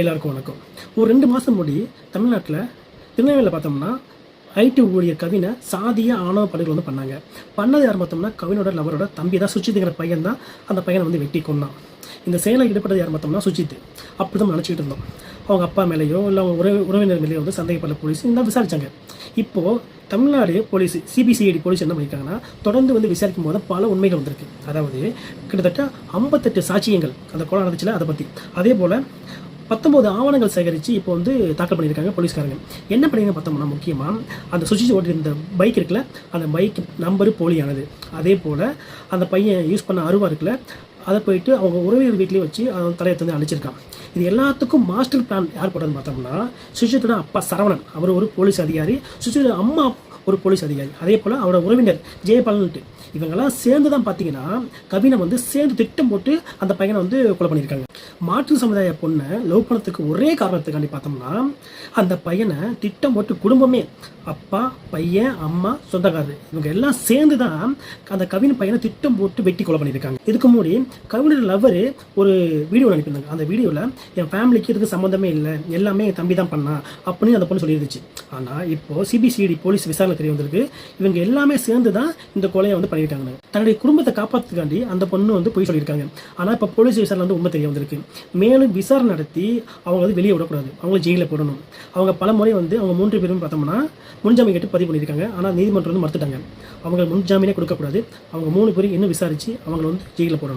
எல்லாருக்கும் வணக்கம். ஒரு ரெண்டு மாதம் முடி தமிழ்நாட்டில் திருநெல்வேலியில் பார்த்தோம்னா ஐடி ஊழியர் கவினை சாதிய ஆணவ படுகொலை வந்து பண்ணாங்க. பண்ணது யார் பார்த்தோம்னா கவினோட லவரோட தம்பி தான் சுச்சித்துங்கிற பையன் தான் அந்த பையனை வந்து வெட்டி கொண்டான் இந்த செயலை ஈடுபட்டது யார் பார்த்தோம்னா சுச்சித் அப்படி தான் நினச்சிக்கிட்டு இருந்தோம். அவங்க அப்பா மேலேயோ இல்லை அவங்க உறவு உறவினர் மேலேயோ வந்து சந்தேகப்பட்ட போலீஸ் தான் விசாரிச்சாங்க. இப்போது தமிழ்நாடு போலீஸ் சிபிசிஐடி போலீஸ் என்ன பண்ணியிருக்காங்கன்னா தொடர்ந்து வந்து விசாரிக்கும் போது பல உண்மைகள் வந்திருக்கு. அதாவது கிட்டத்தட்ட ஐம்பத்தெட்டு சாட்சியங்கள் அந்த கொலை நடந்துச்சுல அதை பற்றி அதே போல் பத்தொம்போது ஆவணங்கள் சேகரித்து இப்போ வந்து தாக்கல் பண்ணியிருக்காங்க போலீஸ்காரங்க. என்ன பண்ணிருங்க பார்த்தோம்னா முக்கியமாக அந்த சுவிட்ச் ஓட்டியிருந்த பைக் இருக்குல்ல அந்த பைக் நம்பரு போலியானது. அதே போல் அந்த பையன் யூஸ் பண்ண அருவா இருக்குல்ல அதை போயிட்டு அவங்க உறவினர் வீட்லேயே வச்சு அவன் தலையை வந்து அழிச்சிருக்கான். இது எல்லாத்துக்கும் மாஸ்டர் பிளான் யார் போட்டதுன்னு பார்த்தோம்னா சுஷித்தோட அப்பா சரவணன் அவர் ஒரு போலீஸ் அதிகாரி சுஷித்தோட அம்மா ஒரு போலீஸ் அதிகாரி. அதே போல் அவரோட உறவினர் ஜெயபாலன்ட்டு. இவங்கெல்லாம் சேர்ந்து தான் பார்த்தீங்கன்னா கவினை வந்து சேர்ந்து திட்டம் போட்டு அந்த பையனை வந்து கொலை பண்ணியிருக்காங்க. மாற்று சமுதாய பொண்ணை லவ் பண்ணத்துக்கு ஒரே காரணத்துக்காண்டி பார்த்தோம்னா அந்த பையனை திட்டம் போட்டு குடும்பமே அப்பா பையன் அம்மா சொந்தக்காரர் இவங்க எல்லாம் சேர்ந்து தான் அந்த கவின் பையனை திட்டம் போட்டு வெட்டி கொலை பண்ணியிருக்காங்க. இதுக்கு முன்னாடி கவினோட லவர் ஒரு வீடியோ அனுப்பியிருந்தாங்க. அந்த வீடியோவில் என் ஃபேமிலிக்கு இதுக்கு சம்மந்தமே இல்லை. எல்லாமே என் தம்பி தான் பண்ணா அப்படின்னு அந்த பொண்ணு சொல்லியிருந்துச்சு. ஆனால் இப்போ சிபிசிஐடி போலீஸ் விசாரணை தெரிய வந்திருக்கு. இவங்க எல்லாமே சேர்ந்து தான் இந்த கொலையை வந்து பண்ணியிருக்காங்க தன்னுடைய குடும்பத்தை காப்பாற்றுக்காண்டி அந்த பொண்ணு வந்து போய் சொல்லியிருக்காங்க. ஆனால் இப்போ போலீஸ் விசாரணை வந்து உண்மை தெரிய வந்திருக்கு. மேலும் விசாரணை நடத்தி அவங்க வந்து வெளியே விடக்கூடாது. அவங்கள ஜெயிலில் போடணும். அவங்க பல முறை வந்து அவங்க மூன்று பேரும் பார்த்தோம்னா முன்ஜாமீன் கேட்டு பதிவு பண்ணியிருக்காங்க. ஆனால் நீதிமன்றம் வந்து மறுத்துட்டாங்க. அவங்க முன்ஜாமீனே கொடுக்கக்கூடாது. அவங்க மூணு பேரும் இன்னும் விசாரித்து அவங்கள வந்து ஜெயிலில் போடணும்.